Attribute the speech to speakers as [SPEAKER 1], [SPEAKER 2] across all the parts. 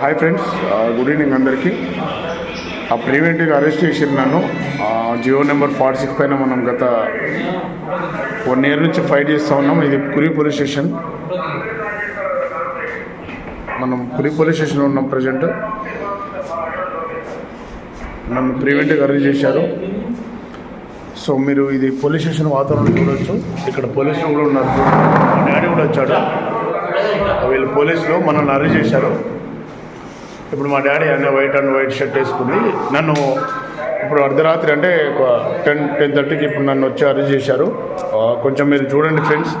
[SPEAKER 1] Hi friends good evening అందరికీ. ఆ preventive arrest చేసిన నన్ను జియో నెంబర్ ఫార్టీ సిక్స్ పైన మనం గత వన్ ఇయర్ నుంచి ఫైట్ చేస్తూ ఉన్నాం. ఇది కురి పోలీస్ స్టేషన్. మనం కురి పోలీస్ స్టేషన్లో ఉన్నాం ప్రజెంట్. నన్ను ప్రివెంటివ్ అరెస్ట్ చేశారు. సో మీరు ఇది పోలీస్ స్టేషన్ వాతావరణం చూడవచ్చు ఇక్కడ పోలీసులు కూడా ఉన్నారు. డాడీ కూడా వచ్చాడు. వీళ్ళు పోలీసులు మనల్ని అరెస్ట్ చేశారు. ఇప్పుడు మా డాడీ అన్న వైట్ అండ్ వైట్ షర్ట్ వేసుకుంది నన్ను ఇప్పుడు అర్ధరాత్రి అంటే టెన్ టెన్ థర్టీకి ఇప్పుడు నన్ను వచ్చి అరెస్ట్ చేశారు. కొంచెం మీరు చూడండి friends.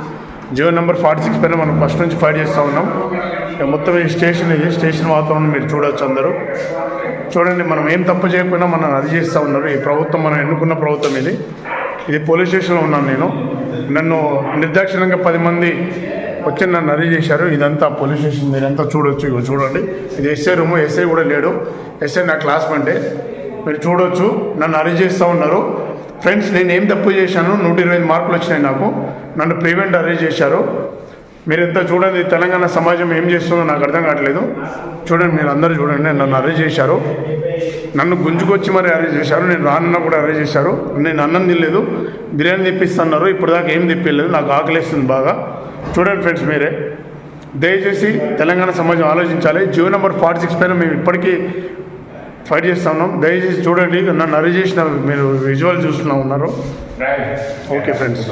[SPEAKER 1] Jio number forty six పైన మనం ఫస్ట్ నుంచి ఫైట్ చేస్తూ ఉన్నాం. ఇక మొత్తం ఈ స్టేషన్ ఇది. స్టేషన్ వాతావరణం మీరు చూడవచ్చు అందరూ. చూడండి మనం ఏం తప్పు చేయకపోయినా మనం అది చేస్తూ ఉన్నారు. ఈ ప్రభుత్వం మనం ఎన్నుకున్న ప్రభుత్వం ఇది. ఇది పోలీస్ స్టేషన్లో ఉన్నాను నేను. నన్ను నిర్దాక్షిణ్యంగా పది మంది వచ్చి నన్ను అరెస్ట్ చేశారు. ఇదంతా పోలీస్ స్టేషన్ మీరంతా చూడొచ్చు. ఇక చూడండి. ఇది ఎస్ఐ రూమ్ ఎస్ఐ కూడా లేడు. ఎస్ఐ నా క్లాస్మేటే. మీరు చూడొచ్చు. నన్ను అరెస్ట్ చేస్తూ ఉన్నారు. ఫ్రెండ్స్ నేను ఏం తప్పు చేశాను? నూట ఇరవై మార్కులు వచ్చినాయి నాకు. నన్ను ప్రివెంట్ అరేంజ్ చేశారు. మీరంతా చూడండి తెలంగాణ సమాజం ఏం చేస్తుందో నాకు అర్థం కావట్లేదు. చూడండి మీరు అందరూ చూడండి నన్ను అరెస్ట్ చేశారు. నన్ను గుంజుకొచ్చి మరి అరెస్ట్ చేశారు నేను రానన్నా కూడా అరెస్ట్ చేశారు. నేను అన్నం తినలేదు బిర్యానీ తెప్పిస్తున్నారు ఇప్పుడు దాకా ఏం తెప్పిలేదు నాకు ఆకలిస్తుంది బాగా. చూడండి ఫ్రెండ్స్ మీరే. దయచేసి తెలంగాణ సమాజం ఆలోచించాలి. జియో నెంబర్ ఫార్టీ సిక్స్ పైన మేము ఇప్పటికీ ఫైట్ చేస్తా ఉన్నాం. దయచేసి చూడండి నన్ను అరెస్ట్ చేసిన మీరు విజువల్ చూస్తున్నా ఉన్నారు. Okay friends